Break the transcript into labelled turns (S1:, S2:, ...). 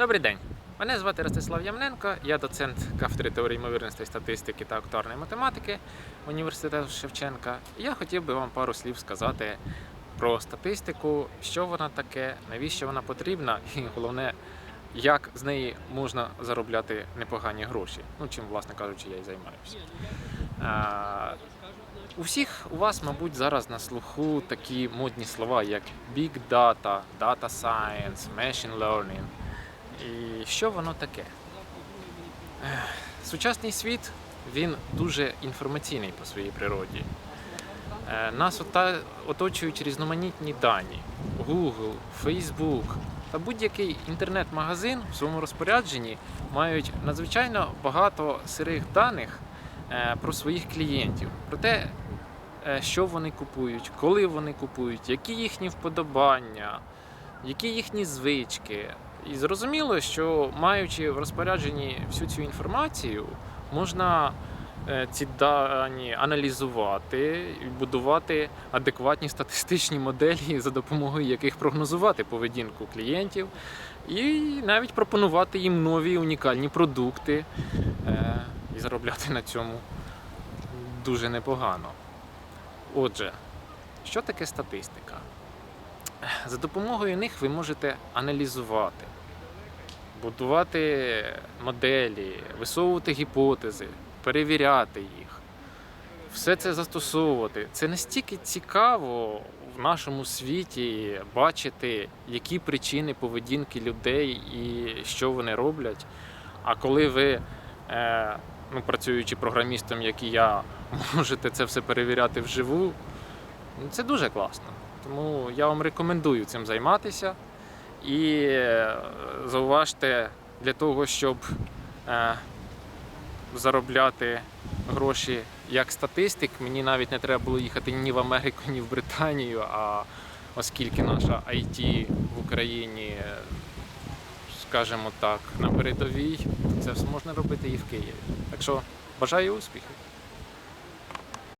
S1: Добрий день. Мене звати Ростислав Ямненко, я доцент кафедри теорії ймовірності, статистики та актуарної математики університету Шевченка. Я хотів би вам пару слів сказати про статистику, що вона таке, навіщо вона потрібна, і головне, як з неї можна заробляти непогані гроші. Ну, чим, власне кажучи, я і займаюся. А, у всіх у вас, мабуть, зараз на слуху такі модні слова, як Big Data, Data Science, Machine Learning. І що воно таке? Сучасний світ він дуже інформаційний по своїй природі. Е, Нас оточують різноманітні дані: Google, Facebook та будь-який інтернет-магазин в своєму розпорядженні мають надзвичайно багато сирих даних е, про своїх клієнтів, про те, е, що вони купують, коли вони купують, які їхні вподобання, які їхні звички. І зрозуміло, що маючи в розпорядженні всю цю інформацію, можна е, ці дані аналізувати і будувати адекватні статистичні моделі, за допомогою яких прогнозувати поведінку клієнтів, і навіть пропонувати їм нові унікальні продукти е, і заробляти на цьому дуже непогано. Отже, що таке статистика? За допомогою них ви можете аналізувати, будувати моделі, висовувати гіпотези, перевіряти їх. Все це застосовувати. Це настільки цікаво в нашому світі бачити, які причини поведінки людей і що вони роблять. А коли ви, е, ну, працюючи програмістом, як і я, можете це все перевіряти вживу, ну, це дуже класно. Тому я вам рекомендую цим займатися. І е, зауважте, для того, щоб е, заробляти гроші як статистик, мені навіть не треба було їхати ні в Америку, ні в Британію. А оскільки наша IT в Україні, е, скажімо так, на передовій, це все можна робити і в Києві. Так що бажаю успіхів!